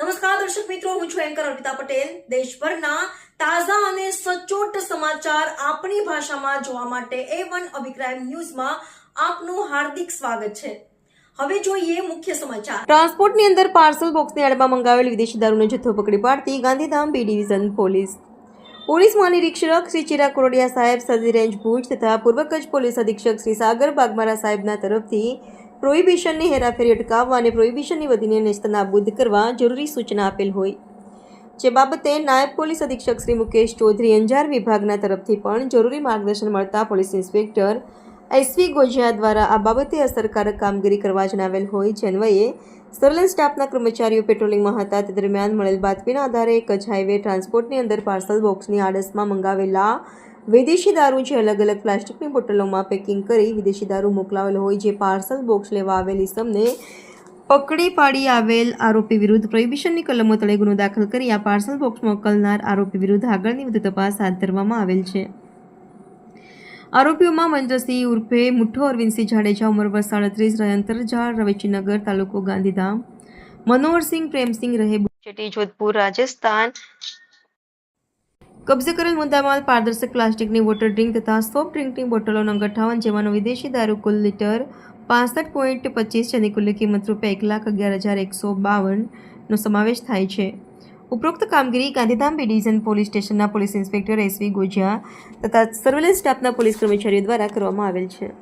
નમસ્કાર, દર્શક મિત્રો, હું છું એન્કર અર્પિતા પટેલ. દેશભરના તાજા અને સચોટ સમાચાર આપણી ભાષામાં જોવા માટે એ વન અભિપ્રાય ન્યૂઝમાં આપનું હાર્દિક સ્વાગત છે. હવે જોઈએ મુખ્ય સમાચાર. ટ્રાન્સપોર્ટની અંદર પાર્સલ બોક્સની આડમાં મંગાવેલ વિદેશી દારૂનો જથ્થો પકડી પાડતી Gandhidham B division police. Police મહાનિરીક્ષક Shri Chirag Korodiya સાહેબ સદી રેન્જ ભુજ તથા પૂર્વ કચ્છ પોલીસ અધિક્ષક શ્રી સાગર બાગમારા સાહેબના તરફથી પ્રોહિબિશનની હેરાફેરી અટકાવવા અને પ્રોહિબિશનની વધીને નેસ્તનાબૂદ કરવા જરૂરી સૂચના આપેલ હોય. જે બાબતે નાયબ પોલીસ અધિક્ષક શ્રી મુકેશ ચૌધરી અંજાર વિભાગના તરફથી પણ જરૂરી માર્ગદર્શન મળતા પોલીસ ઇન્સ્પેક્ટર એસવી ગોજિયા દ્વારા આ બાબતે અસરકારક કામગીરી કરવા જણાવેલ હોય. જે અન્વયે સર્વેલન્સ સ્ટાફના કર્મચારીઓ પેટ્રોલિંગમાં હતા. તે દરમિયાન મળેલ બાતમીના આધારે કચ્છ હાઈવે ટ્રાન્સપોર્ટની અંદર પાર્સલ બોક્સની આડસમાં મંગાવેલા વિદેશી દારૂ જે અલગ અલગ પ્લાસ્ટિકની બોટલોમાં પેકિંગ કરી વિદેશી દારૂ મોકલાવેલ હોય જે પાર્સલ બોક્સ લેવા આવેલી સમને પકડી પાડી આવેલ આરોપી વિરુદ્ધ પ્રોહિબિશનની કલમો તળે ગુનો દાખલ કરી આ પાર્સલ બોક્સ મોકલનાર આરોપી વિરુદ્ધ આગળની વધુ તપાસ હાથ ધરવામાં આવેલ છે. આરોપીઓમાં મહેન્દ્રસિંહ ઉર્ફે મુઠ્ઠો અરવિંદસિંહ જાડેજા, ઉંમર વર્ષ સાડત્રીસ, રહે અંતરજાળ, રવેચીનગર, તાલુકો ગાંધીધામ. મનોહરસિંહ, પ્રેમસિંહ રહે જોધપુર, રાજસ્થાન. કબજે કરેલ મુદ્દામાલ પારદર્શક પ્લાસ્ટિકની વોટર ડ્રિંક તથા સોફ્ટ ડ્રિંકની બોટલો નંગ અઠ્ઠાવન જેમાંનો વિદેશી દારૂ કુલ લીટર પાસઠ પોઈન્ટ પચીસ જેની કુલ કિંમત રૂપિયા એક લાખ અગિયાર હજાર એકસો બાવનનો સમાવેશ થાય છે. ઉપરોક્ત કામગીરી ગાંધીધામ બી ડિવિઝન પોલીસ સ્ટેશનના police inspector S V Gojiya તથા સર્વેલન્સ સ્ટાફના પોલીસ કર્મચારીઓ દ્વારા કરવામાં આવેલ છે.